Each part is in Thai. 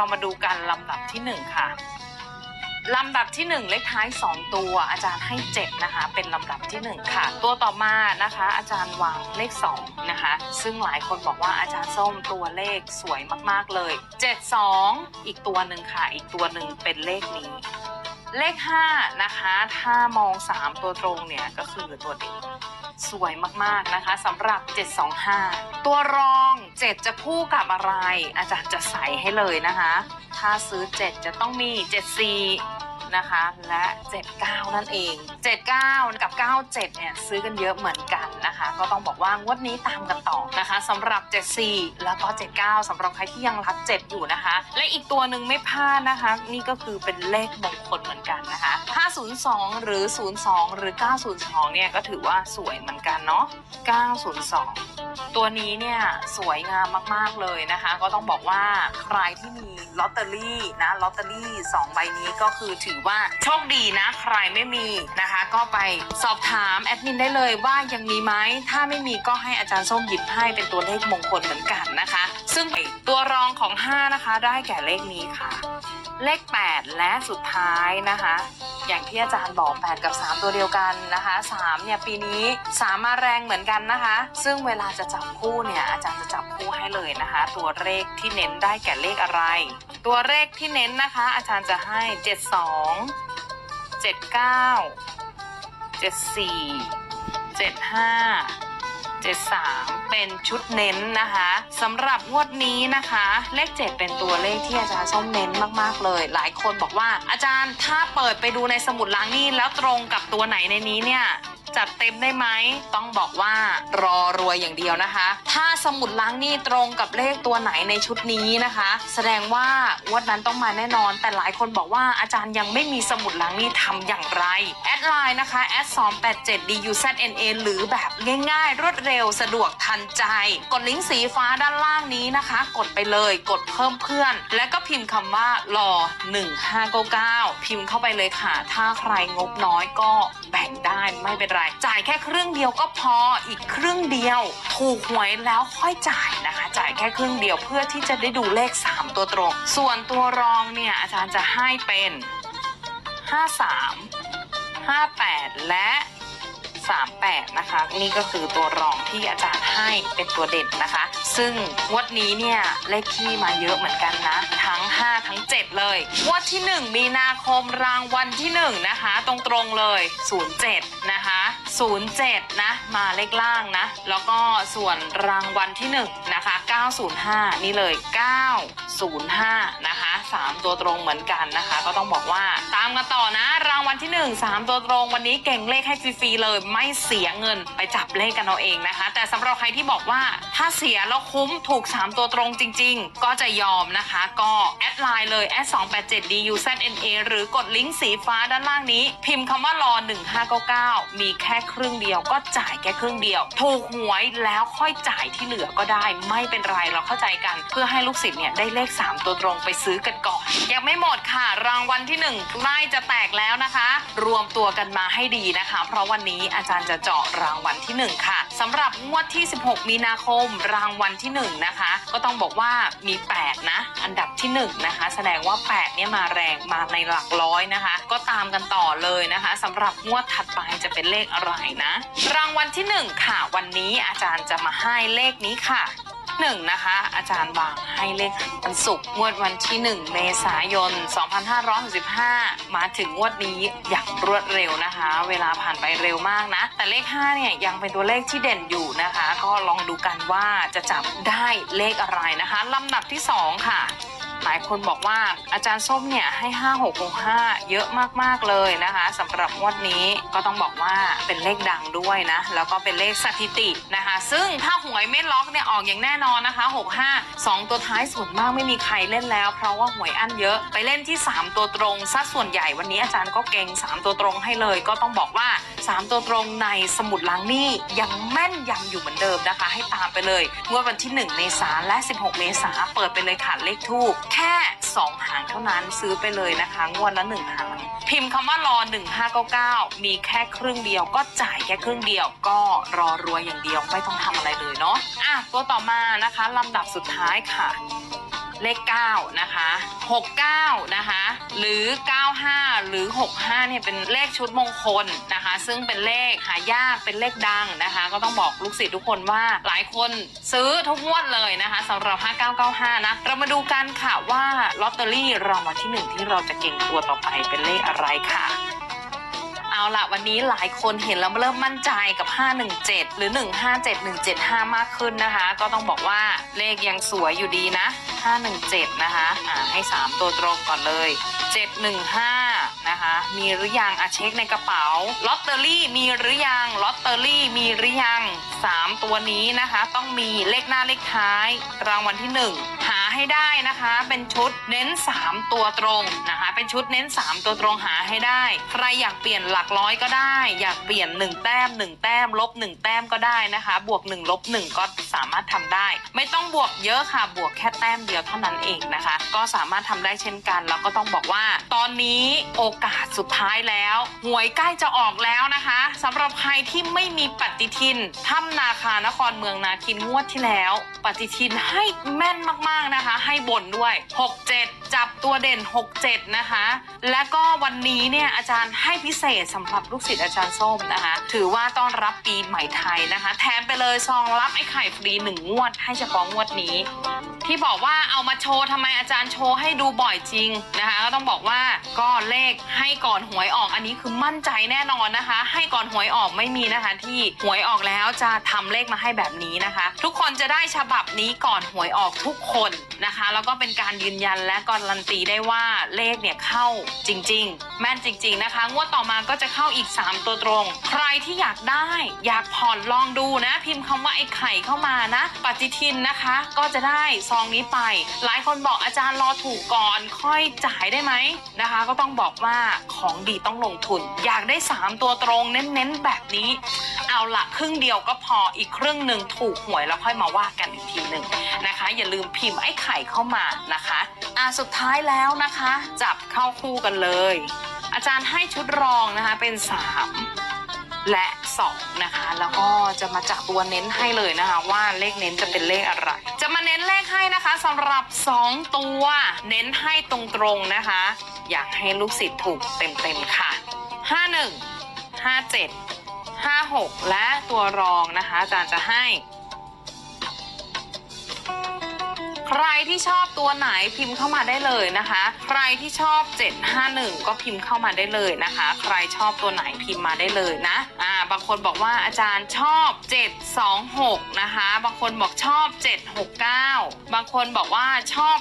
เรามาดูกันลำดับที่หนึ่งค่ะ ลำดับที่หนึ่งเลขท้ายสองตัว อาจารย์ให้เจ็ดนะคะ เป็นลำดับที่หนึ่งค่ะ ตัวต่อมานะคะ อาจารย์วางเลขสองนะคะ ซึ่งหลายคนบอกว่าอาจารย์ส้มตัวเลขสวยมากๆเลยเจ็ดสองอีกตัวหนึ่งค่ะ อีกตัวหนึ่งเป็นเลขนี้ เลขห้านะคะ ถ้ามองสามตัวตรงเนี่ยก็คือตัวนี้ สวยมากๆนะคะสำหรับ 725 ตัวรอง 7 จะคู่กับอะไร อาจารย์จะใส่ให้เลยนะคะ ถ้าซื้อ 7 จะต้องมี 74 นะคะ และ 79 นั่นเอง 79 กับ 97 เนี่ยซื้อกันเยอะเหมือนกันนะคะ ก็ต้องบอกว่างวดนี้ตามกันต่อนะคะสำหรับ 74 แล้วก็ 79สำหรับใครที่ยังรัก7อยู่นะคะ และอีกตัวหนึ่งไม่พลาดนะคะ นี่ก็คือเป็นเลขมงคลเหมือนกันนะคะ 502 หรือ 02 หรือ 902 เนี่ยก็ถือว่าสวยเหมือนกันเนาะ 902 ตัวนี้เนี่ยสวยงามมากๆเลยนะคะ ก็ต้องบอกว่าใครที่มีลอตเตอรี่นะลอตเตอรี่2ใบนี้ก็คือถือว่าโชคดีนะ ใครไม่มีนะคะ ก็ไปสอบถามแอดมินได้เลยว่ายังมีไหมถ้าไม่มีก็ให้อาจารย์ส้มหยิบให้เป็นตัวเลขมงคลเหมือนกันนะคะ ซึ่งตัวรองของ 5 นะคะ ได้แก่เลขนี้ค่ะ เลข 8 และสุดท้ายนะคะ อย่างที่อาจารย์บอก8กับ 3 ตัวเดียวกันนะคะ3เนี่ยปีนี้3มาแรงเหมือนกันนะคะ ซึ่งเวลาจะจับคู่เนี่ยอาจารย์จะจับคู่ให้เลยนะคะ ตัวเลขที่เน้นได้แก่เลขอะไร ตัวเลขที่เน้นนะคะ อาจารย์จะให้ 72 79 74 75 73 เป็นชุดเน้นนะคะสำหรับงวดนี้นะคะ เลข 7 เป็นตัวเลขที่อาจารย์ส้มเน้นมาก ๆ เลย หลายคนบอกว่าอาจารย์ถ้าเปิดไปดูในสมุดล้างนี่แล้วตรงกับตัวไหนในนี้เนี่ย จัดเต็มได้ไหมต้องบอกว่ารอรวยอย่างเดียวนะคะ ถ้าสมุดล้างหนี้ตรงกับเลขตัวไหนในชุดนี้นะคะ แสดงว่างวดนั้นต้องมาแน่นอน แต่หลายคนบอกว่าอาจารย์ยังไม่มีสมุดล้างหนี้ทำอย่างไรแอดไลน์นะคะแอด287 duzna หรือแบบง่าย ๆ รวดเร็วสะดวกทันใจ กดลิงก์สีฟ้าด้านล่างนี้นะคะ กดไปเลยกดเพิ่มเพื่อน แล้วก็พิมพ์คำว่ารอ1599พิมพ์เข้าไปเลยค่ะ ถ้าใครงบน้อยก็แบ่งได้ไม่เป็นไรจ่ายแค่ครึ่งเดียวก็พออีกครึ่งเดียว ถูกหวยแล้วค่อยจ่ายนะคะ จ่ายแค่ครึ่งเดียวเพื่อที่จะได้ดูเลข 3 ตัวตรง ส่วนตัวรองเนี่ยอาจารย์จะให้เป็น 53 58 และ 38 นะคะ นี่ก็คือตัวรองที่อาจารย์ให้เป็นตัวเด่นนะคะ ซึ่งงวดนี้เนี่ยเลขที่มาเยอะเหมือนกันนะ ทั้ง 5 ทั้ง 7 เลยงวดที่ 1 มีนาคมรางวัลที่ 1 นะคะ ตรงๆเลย 07 นะคะ 07 นะ มาเลขล่างนะ แล้วก็ส่วนรางวัลที่ 1 นะคะ 905 นี่เลย 905 นะคะ 3 ตัวตรงเหมือนกันนะคะ ก็ต้องบอกว่าตามกันต่อนะ วัลที่ 1 3 ตัวตรงวันนี้เก่งเลขให้ฟรีๆเลยไม่เสียเงินไปจับเลขกันเอาเองนะคะ แต่สำหรับใครที่บอกว่าถ้าเสียแล้วคุ้มถูก 3 ตัวตรงจริง ๆ ก็จะยอมนะคะ ก็แอดไลน์เลยแอด287 duzna หรือกดลิงก์สีฟ้าด้านล่างนี้ พิมพ์คำว่ารอ1599 มีแค่ครึ่งเดียว ก็จ่ายแค่ครึ่งเดียว ถูกหวยแล้วค่อยจ่ายที่เหลือก็ได้ ไม่เป็นไรเราเข้าใจกัน เพื่อให้ลูกศิษย์เนี่ยได้เลข 3 ตัวตรงไปซื้อกันก่อนยังไม่หมดค่ะ รางวัลที่1ใกล้จะแตกแล้วนะคะรวมตัวกันมาให้ดีนะคะ เพราะวันนี้อาจารย์จะเจาะรางวัลที่ 1 ค่ะสำหรับงวดที่ 16 มีนาคมรางวัลที่ 1 นะคะ ก็ต้องบอกว่ามี 8 นะ อันดับที่ 1 นะคะ แสดงว่า 8 เนี่ยมาแรงมาในหลักร้อยนะคะ ก็ตามกันต่อเลยนะคะสำหรับงวดถัดไปจะเป็นเลขอะไรนะ รางวัลที่ 1 ค่ะ วันนี้อาจารย์จะมาให้เลขนี้ค่ะ หนึ่งนะคะ อาจารย์วางให้เลขวันศุกร์งวดวันที่ 1 เมษายน 2565 มาถึงงวดนี้อย่างรวดเร็วนะคะ เวลาผ่านไปเร็วมากนะ แต่เลข 5 เนี่ยยังเป็นตัวเลขที่เด่นอยู่นะคะ ก็ลองดูกันว่าจะจับได้เลขอะไรนะคะลำดับที่ 2 ค่ะ หลายคนบอกว่าอาจารย์ส้มเนี่ยให้ 5 6 6 5 เยอะมากๆเลยนะคะสำหรับงวดนี้ก็ต้องบอกว่าเป็นเลขดังด้วยนะ แล้วก็เป็นเลขสถิตินะคะ ซึ่งถ้าหวยไม่ล็อกเนี่ยออกอย่างแน่นอนนะคะ 65 2 ตัวท้ายส่วนมากไม่มีใครเล่นแล้ว เพราะว่าหวยอันเยอะไปเล่นที่ 3 ตัวตรงซะส่วนใหญ่วันนี้อาจารย์ก็เก่ง 3 ตัวตรงให้เลย ก็ต้องบอกว่า 3 ตัวตรงในสมุดล้างหนี้ยังแม่นยำอยู่เหมือนเดิมนะคะ ให้ตามไปเลยงวดวันที่ 1 เมษาและ 16 เมษาเปิดไปเลยค่ะเลขทูบแค่ 2 หางเท่านั้นซื้อไปเลยนะคะงวดละ1หาง พิมพ์คำว่ารอ 1599 มีแค่ครึ่งเดียวก็จ่ายแค่ครึ่งเดียว ก็รอรวยอย่างเดียวไม่ต้องทำอะไรเลยเนาะอะตัวต่อมานะคะลำดับสุดท้ายค่ะ เลข 9 นะคะ 69 นะคะ หรือ 95 หรือ 65 เนี่ยเป็นเลขชุดมงคลนะคะ ซึ่งเป็นเลขหายากเป็นเลขดังนะคะ ก็ต้องบอกลูกศิษย์ทุกคนว่าหลายคนซื้อทุกงวดเลยนะคะสำหรับ 5995 นะ เรามาดูกันค่ะว่าลอตเตอรี่รางวัลที่หนึ่งที่เราจะเก่งตัวต่อไปเป็นเลขอะไรค่ะ เอาละวันนี้หลายคนเห็นแล้วเริ่มมั่นใจกับ 517 หรือ 157 175 มากขึ้นนะคะ ก็ต้องบอกว่าเลขยังสวยอยู่ดีนะ 517 นะคะอ่าให้ 3 ตัวตรงก่อนเลย 715 นะคะ มีหรือยังอะเช็คในกระเป๋าลอตเตอรี่มีหรือยังลอตเตอรี่มีหรือยัง 3 ตัวนี้นะคะ ต้องมีเลขหน้าเลขท้าย รางวัลที่ 1 หา ให้ได้นะคะ เป็นชุดเน้น 3 ตัวตรงนะคะ เป็นชุดเน้น 3 ตัวตรงหาให้ได้ ใครอยากเปลี่ยนหลักร้อยก็ได้ อยากเปลี่ยน 1 แต้ม 1 แต้ม ลบ 1 แต้มก็ได้นะคะ บวก 1 ลบ 1 ก็สามารถทำได้ ไม่ต้องบวกเยอะค่ะ บวกแค่แต้มเดียวเท่านั้นเองนะคะ ก็สามารถทำได้เช่นกัน แล้วก็ต้องบอกว่า ตอนนี้โอกาสสุดท้ายแล้วหวยใกล้จะออกแล้วนะคะสำหรับใครที่ไม่มีปฏิทินถ้ำนาคานครเมืองนาคินงวดที่แล้ว ปฏิทินให้แม่นมากๆนะคะ ให้บนด้วย 67 จับตัวเด่น 67 นะคะ และก็วันนี้เนี่ยอาจารย์ให้พิเศษสำหรับลูกศิษย์อาจารย์ส้มนะคะ ถือว่าต้อนรับปีใหม่ไทยนะคะ แถมไปเลยซองรับไอ้ไข่ฟรีหนึ่งงวด ให้เฉพาะงวดนี้ ที่บอกว่าเอามาโชว์ทำไมอาจารย์โชว์ให้ดูบ่อยจริงนะคะก็ต้องบอกว่าก็เลขให้ก่อนหวยออกอันนี้คือมั่นใจแน่นอนนะคะ ให้ก่อนหวยออกไม่มีนะคะ ที่หวยออกแล้วจะทำเลขมาให้แบบนี้นะคะ ทุกคนจะได้ฉบับนี้ก่อนหวยออกทุกคน นะคะ แล้วก็เป็นการยืนยันและการันตีได้ว่าเลขเนี่ยเข้าจริง ๆ แม่นจริง ๆ นะคะ งวดต่อมาก็จะเข้าอีก 3 ตัวตรง ใครที่อยากได้อยากผ่อนลองดูนะ พิมพ์คำว่าไอ้ไข่เข้ามานะ ปฏิทินนะคะ ก็จะได้ซองนี้ไป หลายคนบอกอาจารย์รอถูกก่อนค่อยจ่ายได้ไหมนะคะ ก็ต้องบอกว่าของดีต้องลงทุน อยากได้ 3 ตัวตรงเน้นๆแบบนี้ เอาละครึ่งเดียวก็พออีกครึ่งหนึ่งถูกหวยแล้วค่อยมาว่ากันอีกทีหนึ่งนะคะ อย่าลืมพิมพ์ไอ้ไข่เข้ามานะคะอะสุดท้ายแล้วนะคะ จับเข้าคู่กันเลย อาจารย์ให้ชุดรองนะคะเป็น 3 และ 2 นะคะ แล้วก็จะมาจับตัวเน้นให้เลยนะคะ ว่าเลขเน้นจะเป็นเลขอะไร จะมาเน้นเลขให้นะคะสำหรับ 2 ตัว เน้นให้ตรงๆนะคะ อยากให้ลูกศิษย์ถูกเต็มๆค่ะ 51 57 56 และตัวรองนะคะ อาจารย์จะให้ ใครที่ชอบตัวไหนพิมพ์เข้ามาได้เลยนะคะ ใครที่ชอบ 751 ก็พิมพ์เข้ามาได้เลยนะคะ ใครชอบตัวไหนพิมพ์มาได้เลยนะอ่าบางคนบอกว่าอาจารย์ชอบ 726 นะคะ บางคนบอกชอบ 769 บางคนบอกว่าชอบ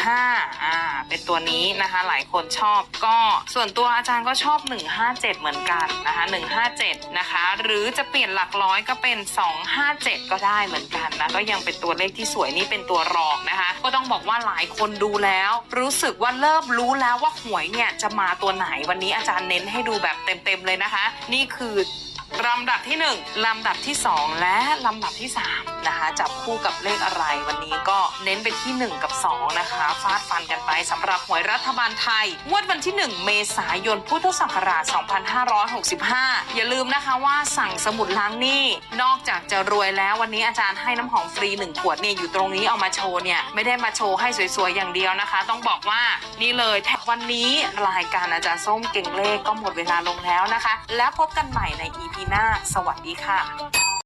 715อ่าเป็นตัวนี้นะคะ หลายคนชอบก็ส่วนตัวอาจารย์ก็ชอบ 157 เหมือนกันนะคะ 157 นะคะ หรือจะเปลี่ยนหลักร้อยก็เป็น 257 ก็ได้เหมือนกันนะก็ยังเป็นตัวเลขที่สวยนี่เป็นตัวรองนะคะ ก็ต้องบอกว่าหลายคนดูแล้ว รู้สึกว่าเริ่มรู้แล้วว่าหวยเนี่ยจะมาตัวไหนวันนี้อาจารย์เน้นให้ดูแบบเต็มๆเลยนะคะ นี่คือ ลำดับที่ 1 ลำดับที่ 2 และลำดับที่ 3 นะคะ จับคู่กับเลขอะไรวันนี้ก็เน้นไปที่ 1 กับ 2 นะคะ ฟาดฟันกันไปสำหรับหวยรัฐบาลไทยงวดวันที่ 1 เมษายนพุทธศักราช 2565 อย่าลืมนะคะว่าสั่งสมุดล้างหนี้ นอกจากจะรวยแล้ววันนี้อาจารย์ให้น้ำหอมฟรี 1 ขวดเนี่ยอยู่ตรงนี้เอามาโชว์เนี่ยไม่ได้มาโชว์ให้สวยๆอย่างเดียวนะคะ ต้องบอกว่านี่เลยแท็กวันนี้รายการอาจารย์ส้มเก่งเลขก็หมดเวลาลงแล้วนะคะ แล้วพบกันใหม่ใน EP หน้า สวัสดีค่ะ